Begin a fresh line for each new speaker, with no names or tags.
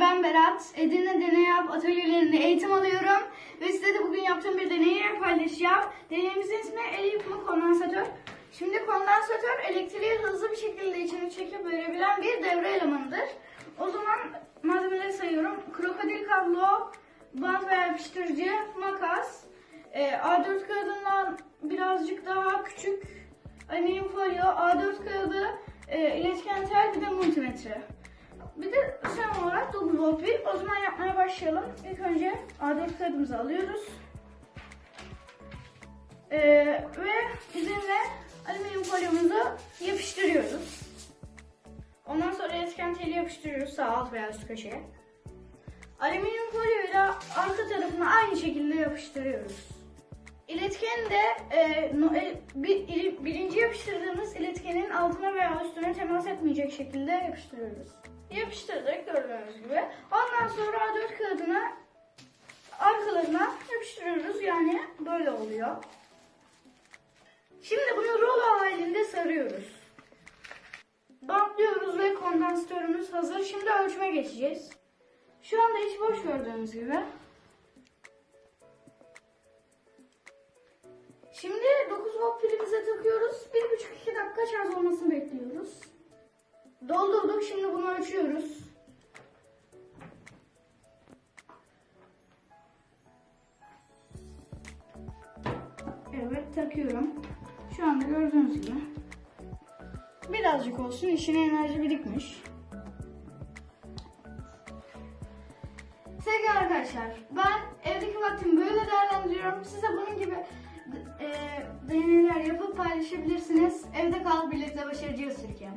ben Berat. Edirne Deney Yap atölyelerinde eğitim alıyorum. Ve size de bugün yaptığım bir deneyi paylaşacağım. Deneyimizin ismi el yapımı kondansatör. Şimdi kondansatör elektriği hızlı bir şekilde içine çekip verebilen bir devre elemanıdır. O zaman malzemeleri sayıyorum. Krokodil kablo, bant veya yapıştırıcı, makas, e, A4 kağıdından birazcık daha küçük alüminyum folyo, A4 kağıdı, e, iletken tel bir de multimetre. Bir de son olarak 9 volt pil. O zaman yapmaya başlayalım. İlk önce A4 kağıdımızı alıyoruz. Ee, ve üzerine alüminyum folyomuzu yapıştırıyoruz. Ondan sonra iletken teli yapıştırıyoruz sağ alt veya üst köşeye. Alüminyum folyoyla arka tarafına aynı şekilde yapıştırıyoruz. İletkeni de e, no- e, bir, ili- birinci yapıştırdığımız iletkenin altına veya üstüne temas etmeyecek şekilde yapıştırıyoruz. Yapıştırdık gördüğünüz gibi. Ondan sonra A4 kağıdını arkalarına yapıştırıyoruz. Yani böyle oluyor. Şimdi bunu rulo halinde sarıyoruz. Bantlıyoruz ve kondansatörümüz hazır. Şimdi ölçüme geçeceğiz. Şu anda hiç boş gördüğünüz gibi. Şimdi 9 volt pilimize takıyoruz. 1,5-2 dakika şarj olmasını bekliyoruz. Doldurduk. Şimdi bunu ölçüyoruz. Evet takıyorum. Şu anda gördüğünüz gibi. Birazcık olsun içine enerji birikmiş. Sevgili arkadaşlar, ben evdeki vaktimi böyle değerlendiriyorum. Size bunun gibi e, deneyler yapıp paylaşabilirsiniz. Evde kal birlikte başaracağız Türkiye.